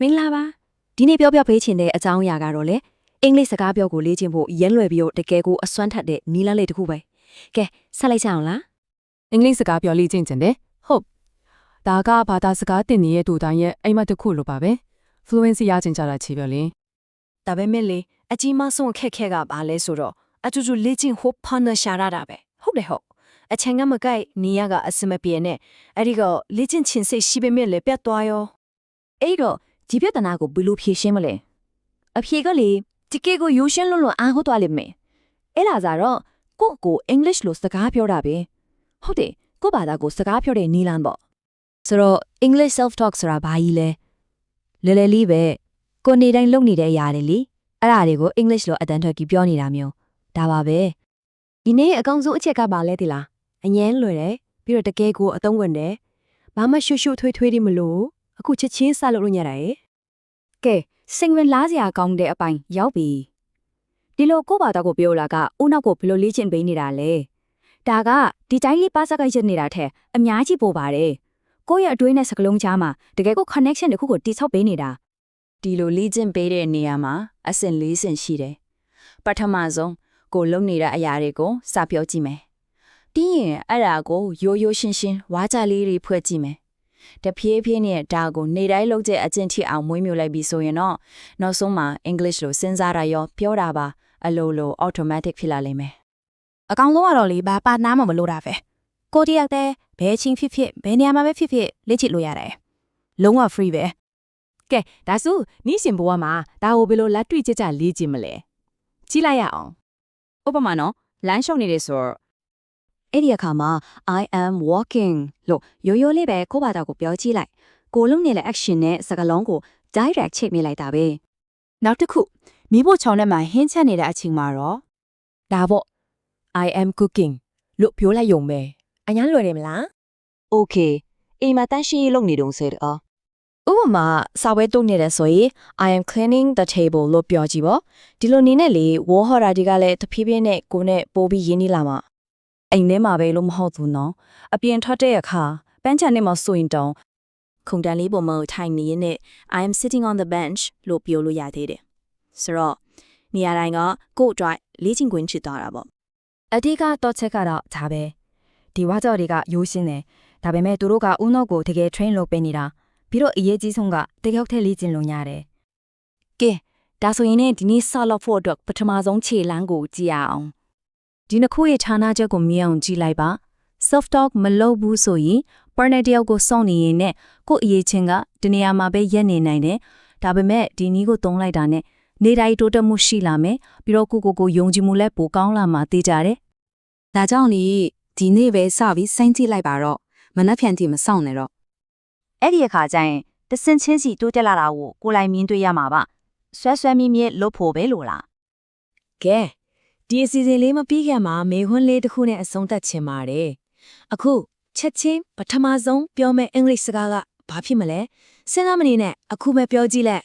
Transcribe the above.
မင်္ဂလာပါဒီနေ့ပြောပြပေးချင်တဲ့အကြောင်းအရာကတော့လေအင်္ဂလိပ်စကားပြောကိုလေ့ကျင့်ဖို့ရမ်းလွယ်ပြီးတော့တကယ်ကိုအစွမ်းထက်တဲ့နီးလန်းလေးတစ်ခုပဲကဲဆက်လိုက်ကြအောင်လားအင်္ဂလိပ်စကားပြောလေ့ကျင့်ကြတယ်ဟုတ်ဒါကဘာသာစကားတင်နေတဲ့တူတိုင်းရဲ့အိမ်မက်တစ်ခုလိုပါပဲ fluency ရကျင်ကြတာချေပြောလင်းဒါပေမဲ့လေအကြီးမဆုံးအခက်ခဲကဘာလဲဆိုတော့အတူတူလေ့ကျင့်ဟိုဖန်နရှာရတာပဲဟုတ်တယ်ဟုတ်အချိန်ကမကိုက်နီးရကအစမပြေနဲ့အဲ့ဒီကလေ့ကျင့်ချင်းစိတ်ရှိပေမဲ့လေပြတ်သွားရောအဲ့တော့ ဒီပြဿနာကိုဘယ်လိုဖြေရှင်းမလဲအဖြေကလေဒီကေကိုရိုးရှင်းလွန်းလွန်းအားဟုတ်သွားလိမ့်မယ်အဲ့လာကြတော့ကိုယ့်ကိုအင်္ဂလိပ်လိုစကားပြောတာပဲဟုတ်တယ်ကိုယ့်ဘာသာကိုစကားပြောတဲ့နီးလန်းပေါ့ဆိုတော့ English self talk ဆိုတာဘာကြီးလဲလဲလဲလေးပဲကိုယ်နေတိုင်းလုပ်နေတဲ့အရာတွေလေအဲ့ဒါတွေကို English လိုအတန်ထွက်ကြီးပြောနေတာမျိုးဒါပါပဲဒီနေ့အကောင်းဆုံးအချက်ကဘာလဲဒီလားအငန်းလွယ်တယ်ပြီးတော့တကယ်ကိုအသုံးဝင်တယ်ဘာမှရှုပ်ရှုပ်ထွေးထွေးတွေမလို့ အခုချက်ချင်းစလုပ်လို့ညတာရဲ့ကဲစိန်ဝင်လားစရာကောင်းတဲ့အပိုင်းရောက်ပြီဒီလိုကိုယ့်ဘာသာကိုပြောလာကဦးနောက်ကိုဘယ်လိုလေ့ကျင့်ပေးနေတာလဲဒါကဒီတိုင်းလေးပါစကိုက်ချက်နေတာထက်အများကြီးပိုပါတယ်ကိုယ့်ရဲ့အတွင်းနဲ့စကလုံးချားမှာတကယ်ကို connection တစ်ခုကိုတိဆောက်ပေးနေတာဒီလိုလေ့ကျင့်ပေးတဲ့နေရာမှာအဆင့်၄ဆင့်ရှိတယ်။ပထမဆုံးကိုလုံနေတဲ့အရာတွေကိုစပြောကြည့်မယ်။ပြီးရင်အဲ့ဒါကိုရိုးရိုးရှင်းရှင်းဝါကြလေးတွေဖွဲ့ကြည့်မယ်။ တဖြည်းဖြည်းနဲ့ဒါကိုနေတိုင်းလုပ်တဲ့အကျင့်ထိအောင်မွေးမြူလိုက်ပြီးဆိုရင်တော့နောက်ဆုံးမှာ English လိုစဉ်းစားတာရောပြောတာပါအလိုလို automatic ဖြစ်လာလိမ့်မယ်အကောင်ဆုံးကတော့လေဘာပါနားမှမလို့တာပဲကိုတယောက်တည်းဘဲချင်းဖြစ်ဖြစ်ဘဲနေရာမှာပဲဖြစ်ဖြစ်လေ့ကျင့်လို့ရတယ်လုံးဝ free ပဲကဲဒါဆိုနီးရှင်ဘဝမှာဒါကိုဘယ်လိုလက်တွေ့ကြကြလေ့ကျင့်မလဲကြည့်လိုက်ရအောင်။ဥပမာနော်လမ်းလျှောက်နေတယ်ဆိုတော့ အဲ့ဒီအခါမှာ I am walking လို့ရိုးရိုးလေးပဲကိုယ့်ဘာသာကိုပြောကြည့်လိုက်ကိုလုံးနေတဲ့ action နဲ့စကားလုံးကို direct ချိန်မိလိုက်တာပဲနောက်တစ်ခုမိဖို့ချောင်းထဲမှာဟင်းချက်နေတဲ့အချိန်မှာတော့ဒါပေါ့ I am cooking လို့ပြောလိုက်ရုံပဲအညာလွယ်တယ်မလား Okay အိမ်မှာတန်းရှင်းရေးလုပ်နေတုံးဆိုတော့ဥပမာစာပွဲတုတ်နေတယ်ဆိုရင် I am cleaning the table လို့ပြောကြည့်ပေါ့ဒီလိုနေနဲ့လေဝေါ်ဟော်တာဒီကလည်းတဖြည်းဖြည်းနဲ့ကိုယ်နဲ့ပို့ပြီးရင်းနှီးလာမှာ အိမ်ထဲမှာပဲလို့မဟုတ်ဘူးနော်အပြင်ထွက်တဲ့အခါပန်းချန်နဲ့မဆိုရင်တောင်ခုံတန်းလေးပေါ်မှာထိုင်နေရင်နဲ့ I am sitting on the bench လို့ပြောလို့ရသေးတယ်ဆိုတော့နေရာတိုင်းကကိုယ့်အတွက်လေ့ကျင့်ခွင့်ဖြစ်သွားတာပေါ့အဓိကတော့ချက်ကတော့ဒါပဲဒီဝါကြော်တွေကရိုးရှင်းတယ်ဒါပေမဲ့သူတို့ကဦးနှုတ်ကိုတကယ် train လုပ်ပေးနေတာပြီးတော့အရေးကြီးဆုံးကတကယ်ထဲလေ့ကျင့်လို့ရတယ်ကဲဒါဆိုရင်ねဒီနေ့ဆောက်လုပ်ဖို့အတွက်ပထမဆုံးခြေလမ်းကိုကြည့်ရအောင် ဒီနှစ်ခုရဲ့ဌာနချက်ကိုမြင်အောင်ကြည့်လိုက်ပါ self talk မလုပ်ဘူးဆိုရင် partner တယောက်ကိုစောင့်နေရင်နဲ့ကိုယ့်အရေးချင်းကဒီနေရာမှာပဲရက်နေနိုင်တယ်ဒါပေမဲ့ဒီနည်းကိုသုံးလိုက်တာနဲ့နေတိုင်းတိုးတက်မှုရှိလာမယ်ပြီးတော့ကိုကိုကိုယုံကြည်မှုလည်းပိုကောင်းလာမှာသိကြတယ်ဒါကြောင့်လေဒီနေ့ပဲစပြီးစိုင်းကြည့်လိုက်ပါတော့မနှက်ဖြန်တီမစောင့်နဲ့တော့အဲ့ဒီအခါကျရင်တဆင်ချင်းစီတိုးတက်လာတာကိုကိုယ်လိုက်မြင်တွေ့ရမှာပါဆွဲဆွဲမြင့်မြင့်လုပ်ဖို့ပဲလို့လားကဲ ဒီအစီအစဉ်လေးမပြီးခင်မှာမေခွန်းလေးတစ်ခုနဲ့အဆုံးသတ်ချင်ပါတယ်အခုချက်ချင်းပထမဆုံးပြောမယ့်အင်္ဂလိပ်စကားကဘာဖြစ်မလဲစဉ်းစားမနေနဲ့အခုပဲပြောကြည့်လိုက်